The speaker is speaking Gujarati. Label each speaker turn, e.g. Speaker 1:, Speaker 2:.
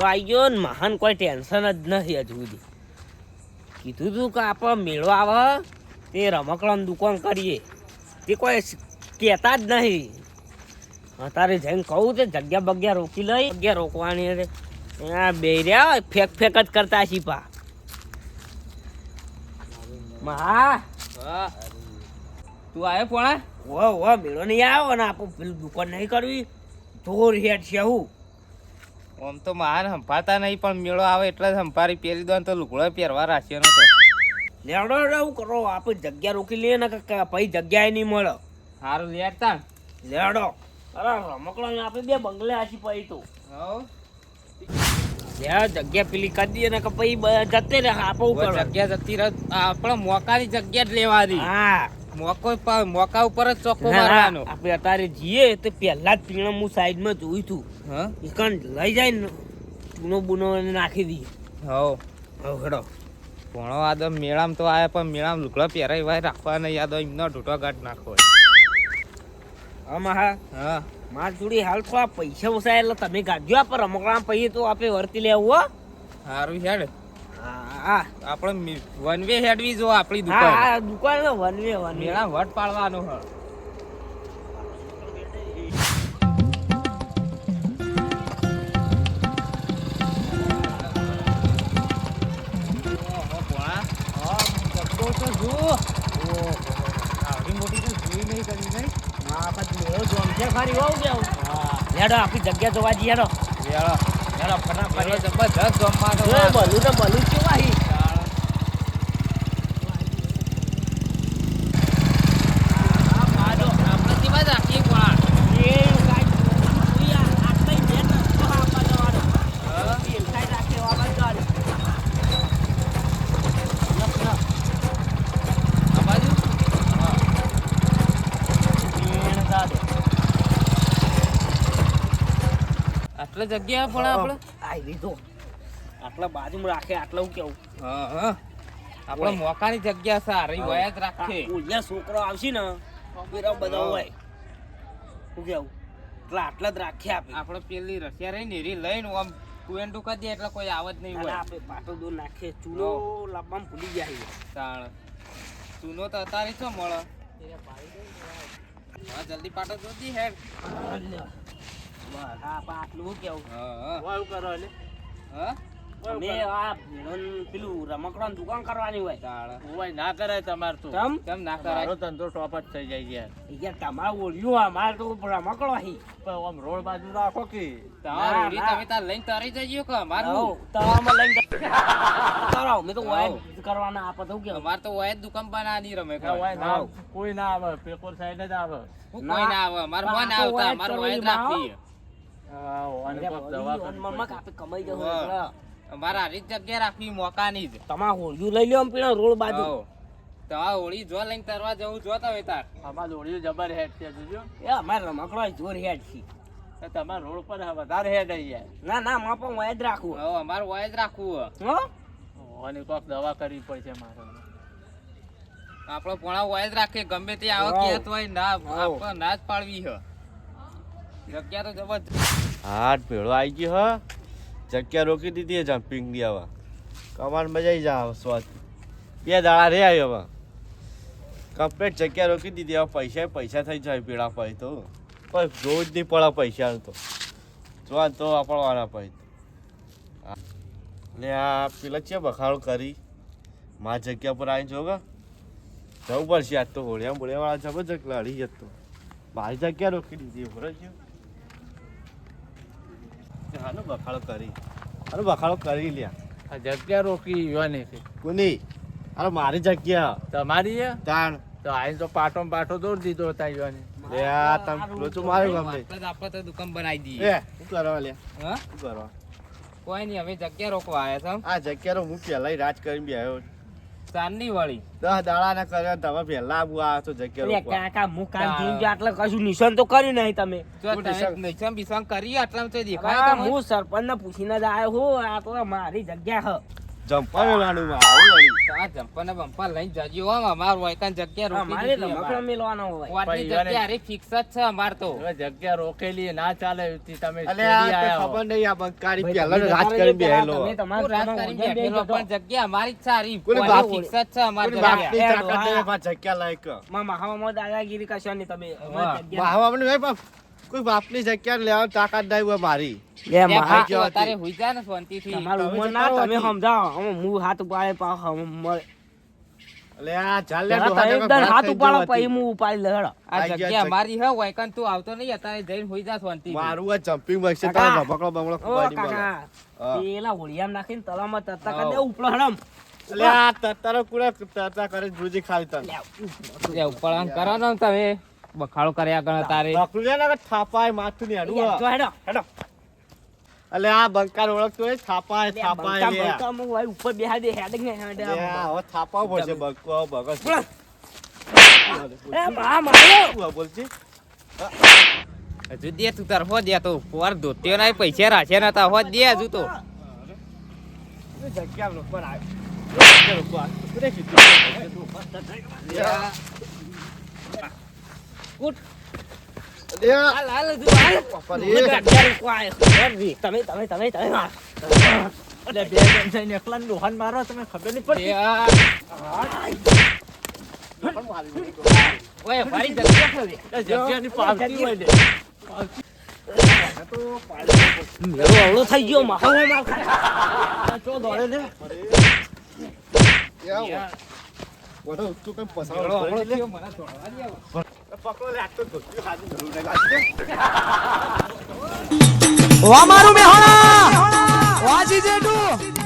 Speaker 1: મેળો આવી ને મહાન કોઈ ટેન્શન જ નથી હજુ સુધી. કીધું તું કે આપણે મેળો આવે, તે રમકડાની દુકાન કરીએ. તે કોઈ કહેતા જ નહીં. અત્યારે જઈને કહું તે જગ્યા બગ્યા રોકી લઈ, જગ્યા રોકવાની રે આ બે રહ્યા ફેક ફેક જ કરતા છીપા મહા!
Speaker 2: હા તું આવ્યો પોણા?
Speaker 1: ઓ ઓ મેળો નહીં આવ્યો ને આપણે પેલું દુકાન નહીં કરવી. જોર હેડ છે હું.
Speaker 2: આમ તો મહાન સંભાતા નહીં પણ મેળો આવે એટલે સંભારી પહેરી દો તો લુગડો પહેરવા રાખ્યો નતો.
Speaker 1: લેવડો એવું કરો આપણે જગ્યા રોકી લઈએ ને કે પછી જગ્યાએ નહીં મળે.
Speaker 2: સારું લેતા
Speaker 1: લેવડો. અરે રમકડો ને આપણે બે બંગલે આછી પછી તો. લે જગ્યા પેલી કરી દઈએ ને કે પછી જતે રહે આપો
Speaker 2: જગ્યા જતી રહે આપણે મોકાની જગ્યા જ લેવાની.
Speaker 1: હા.
Speaker 2: મોકો મોકા ઉપર જ ચોખ્ખો મારવાનો.
Speaker 1: આપણે અત્યારે જઈએ તો પહેલા જ પીણા હું સાઈડમાં જોયું તું.
Speaker 2: હા?
Speaker 1: ઈકણ લઈ જાય ને ચૂનો બુનો નાખી દઈએ.
Speaker 2: હવ.
Speaker 1: હવે હેડો
Speaker 2: ભણો આદમ મેળામાં તો આયા પણ મેળામાં લુગડો પહેરાય વાય રાખવા નહીં યાદ હોય એમનો ઢૂંટો ગાંઠ નાખો
Speaker 1: આમાં હા
Speaker 2: હા.
Speaker 1: માર જોડી હાલ આ પૈસા ઓછા એટલે તમે કાઢજો આપણે રમકડા પૈસા તો આપણે વર્તી લેવું હો.
Speaker 2: સારું હેડ.
Speaker 1: હા.
Speaker 2: આપણે વન વે હેડવી જો આપણી દુકાન.
Speaker 1: હા દુકાન ને વનવે વનવે
Speaker 2: મેળા વટ પાડવાનો હ.
Speaker 1: આપણી જગ્યા જોવા જઈએ હેડો. હેડો ફટાફટ
Speaker 2: જબરજસ્ત જમવાનો
Speaker 1: જો બલું ને બલું કેવા હી એ કાંઈ ઉઈ આ આટલી બેન રસ્તો આપવા જવાનો. પેલખાઈ રાખે એવા બાજુ જવાનું. લપ, લપ. બેન જાડે.
Speaker 2: આટલે જગ્યા પણ આપણે
Speaker 1: આઈ લીધો. આટલા બાજુમાં રાખે આટલા હું કેવું?
Speaker 2: હા હા. આપણે મોકાની જગ્યા સારી હોય જ રાખે.
Speaker 1: ઉલિયા છોકરો આવશે ને પેલા બધા હોય. શું કેવું? એટલે આટલા જ રાખે આપણે
Speaker 2: આપણે પેલી રસિયા રહી ને એરી લઈને આમ કુએન્ટુ કરી દે એટલે કોઈ આવત નહીં હોય.
Speaker 1: આપણે પાટો દો નાખે. ચૂલો લાવવામાં ભૂલી ગયા છીએ.
Speaker 2: તાણ. ચૂનો તો અત્યારે છો મળે? હા જલ્દી પાટો જોતી હેડ.
Speaker 1: બસ હા પા આટલું કેવું
Speaker 2: હા. હા.
Speaker 1: વાયુ કરો એટલે.
Speaker 2: હા?
Speaker 1: અમે આ પેલું રમકડાની દુકાન કરવાની હોય.
Speaker 2: તાણ
Speaker 3: ના કરાય તમાર તો.
Speaker 1: તમ
Speaker 2: કેમ ના
Speaker 3: મારો ધંધો ટોપ જ થઈ જાય યાર
Speaker 1: યાર તમારું ઓળ્યું અમારે તો રમકડો હી.
Speaker 3: પણ આમ રોડ બાજુ રાખો કે.
Speaker 2: તમાર ઓળી તમે તાર લઈને તરી જજો કે અમારું.
Speaker 1: હઉ, લઈને કરો મેં તો વાય કરવાના આપે તો
Speaker 2: અમાર તો ઓય દુકાન રમે
Speaker 3: ઓય ના. કોઈ ના આવે પેપર સાઈડ જ આવે.
Speaker 2: કોઈ ના આવે. અમાર
Speaker 1: આ
Speaker 2: આવતા અમાર ઓય અમારે જ જગ્યા રાખવી મોકાની જ.
Speaker 1: તમારે હોળિયું લઈ લ્યો આમ રોડ બાજુ.
Speaker 2: હઉ. તમારે હોળી જો લઈને તરવા જવું જોતા હોય તાર.
Speaker 3: આમાં દોડ્યું જબર હેડ છે જોજો.
Speaker 1: એ અમારે રમકડો જોર હેડ છે.
Speaker 3: તમારા રોડ પર વધારે હેડ આવી
Speaker 1: ના ના માં પણ વાય જ રાખવું
Speaker 2: હવે અમારે ઓય જ રાખવું હો.
Speaker 3: ઓને કોક દવા કરવી પડશે મારે.
Speaker 2: આપણો પોણા ઓય જ રાખે ગમે તે આવો
Speaker 1: હઉ.
Speaker 2: હોય ના ના જ પાડવી હે. જગ્યા તો જબરજસ્ત.
Speaker 4: હાટ ભેળો આવી ગયો, હ. જગ્યા રોકી દીધી જમ્પિંગની હવે કમાન મજાઈ જા સ્વાદ. બે દાડા રે આવ્યો હવે. કમ્પ્લીટ જગ્યા રોકી દીધી, હવે પૈસા પૈસા થઈ જાય પીડા પાય તો. કોઈ રોજ નહીં પડે પૈસા તો. જોવા તો વાપરવાના તો એટલે આ પેલા છે બખાડો કરી? મા જગ્યા પર આવીને જોગા જવું પડશે આજ તો હોળિયા બોળિયાવાળા જબરજસ્ત લડી જતો મારી જગ્યા રોકી દીધી બરોબર હાલો બખાડો કરી. હાલો બખાડો કરી લ્યા.
Speaker 3: આ જગ્યા રોકી યુવાની છે
Speaker 4: કોની? હાલો મારી જગ્યા.
Speaker 3: તમારી છે?
Speaker 4: તાણ.
Speaker 3: તો આઈને તો પાટો પાટો દોડ દીધો હતા યુવાની
Speaker 4: લે આ તમ લોચો માર્યો ગમે.
Speaker 2: આપણે તો દુકાન બનાવી દઈએ.
Speaker 4: એ શું કરવા લે
Speaker 2: હા?
Speaker 4: શું કરવા?
Speaker 2: કોઈ નહીં હવે જગ્યા રોકવા આવ્યા છો.
Speaker 4: આ જગ્યાનો હું પહેલા રાજ કરીને બેહ્યો
Speaker 2: ચાંદની વાળી
Speaker 4: દસ દાડા ને કર્યા તમે પહેલા આવું આ તો જગ્યા
Speaker 1: કાકા હું કાલ જોઈને જો આટલે કશું નિશાન તો કર્યું નહીં તમે.
Speaker 4: નિશાન-
Speaker 2: બિશાન કરી આટલા તો દેખાય.
Speaker 1: હું સરપંચ ને પૂછીને જ આવ્યો હું આ તો મારી જગ્યા હ.
Speaker 4: જંપા. મેળવાનું
Speaker 2: આ જમ્પર ને બમ્પર લઈને જજો. હો અમારું વાયકાન જગ્યા રોકી
Speaker 1: અમારે. રમકડો મેલવાનો હોય.
Speaker 2: વાતની જગ્યા હારી ફિક્સ જ છે અમાર તો.
Speaker 3: જગ્યા રોકેલી ના ચાલે તમે
Speaker 4: અલે
Speaker 3: છેડી
Speaker 4: આ તો
Speaker 3: આયા હો.
Speaker 4: ખબર નહીં આ બંકારી પહેલા
Speaker 1: તમે
Speaker 4: કરી બેહેલો.
Speaker 1: તમે તમારે
Speaker 2: રાત
Speaker 1: તમારે
Speaker 2: કરીને
Speaker 1: ઓજન
Speaker 2: બેઠેલો
Speaker 1: બેહી
Speaker 2: પણ જગ્યા અમારી જ સારી.
Speaker 4: કોની
Speaker 2: કોની ફિક્સ જ છે અમારી જગ્યા
Speaker 4: બાપની
Speaker 1: એ
Speaker 4: તાકાત
Speaker 1: ડોહા.
Speaker 4: નહીં, પાછા જગ્યા લાયક.
Speaker 1: મામા દાદાગીરી કશો નહીં તમે.
Speaker 4: આપણે બાપ. કોઈ બાપની જગ્યા લેવા તાકાત નહીં હોય મારી
Speaker 1: લે
Speaker 2: ત્યાં
Speaker 1: મહા
Speaker 2: ભાઈ જો અત્યારે હુઈ જા ને શાંતિથી.
Speaker 1: તમારું
Speaker 4: તમે
Speaker 1: ના તમે સમજાવો અમે હું હાથ ઉપાડે પાછો મળે
Speaker 4: એટલે આ ચાલ લે
Speaker 1: પેલા
Speaker 4: ડોહા
Speaker 1: તમે
Speaker 4: ટકા
Speaker 1: એકદમ
Speaker 4: ભાત
Speaker 1: હાથ ઉપાડો પછી હું ઉપાડી લે
Speaker 2: આ જગ્યા
Speaker 4: છે.
Speaker 2: હે વાયકાન તું આવતો નહીં અત્યારે જઈને હુઈ જા શાંતિથી.
Speaker 4: મારું આ જમ્પિંગ મશીન
Speaker 1: કાકા.
Speaker 4: તારા ભભકડો બમણો
Speaker 1: ઓ
Speaker 4: મળે.
Speaker 1: પેલા હોળિયામાં નાખીને તળાવમાં તરતા કરી. દે ઉપલો હડમ
Speaker 4: આ તતારો કુડા તતા કરે જોજી ખાલી તને
Speaker 2: ઉપર કરો ને તમે બખાડો કર્યા કરો તારે.
Speaker 4: ને થાપાય માથું ની હાડું.
Speaker 1: હેડો. હેડો.
Speaker 4: એટલે આ બંકાર ઓળખતો હોય થાપાય થાપાય
Speaker 1: બંકા મુ ભાઈ ઉપર બેહા દે હેડ ને હેડ
Speaker 4: હવે થાપાવ પડશે બંકો બગસ
Speaker 1: એ મા મારો
Speaker 4: શું બોલছি
Speaker 2: હજુ દે તું તાર હો દે તો પર ધોત્યો ના પૈસા રાખ્યા તા હો દે હજુ તો.
Speaker 4: જગ્યા રોકવા આવ્યો જગ્યા રોકવા આવ્યો. કોને કીધું?
Speaker 2: ઉઠ.
Speaker 4: લે,
Speaker 2: હાલ હાલ હજુ હાલ.
Speaker 1: તમે તમે તમે તમે.
Speaker 3: એટલે બે જણ થઈને એકલાને ડોહાને મારો તમે ખબર નહીં પડતી.
Speaker 2: ઓય મારી જગ્યા છે રે.
Speaker 3: એ જગ્યાની પાવતી હોય લે.
Speaker 1: મેળો અવળો થઈ ગયો માહો માર.
Speaker 3: ચો દોડે લે
Speaker 4: યા, વડો તું કઈ
Speaker 2: હમણાં
Speaker 4: કરી લે.
Speaker 2: થયો, મને દોડવા દે
Speaker 4: લાગશે.
Speaker 5: વામારું મેહોણા વાજી જેઠું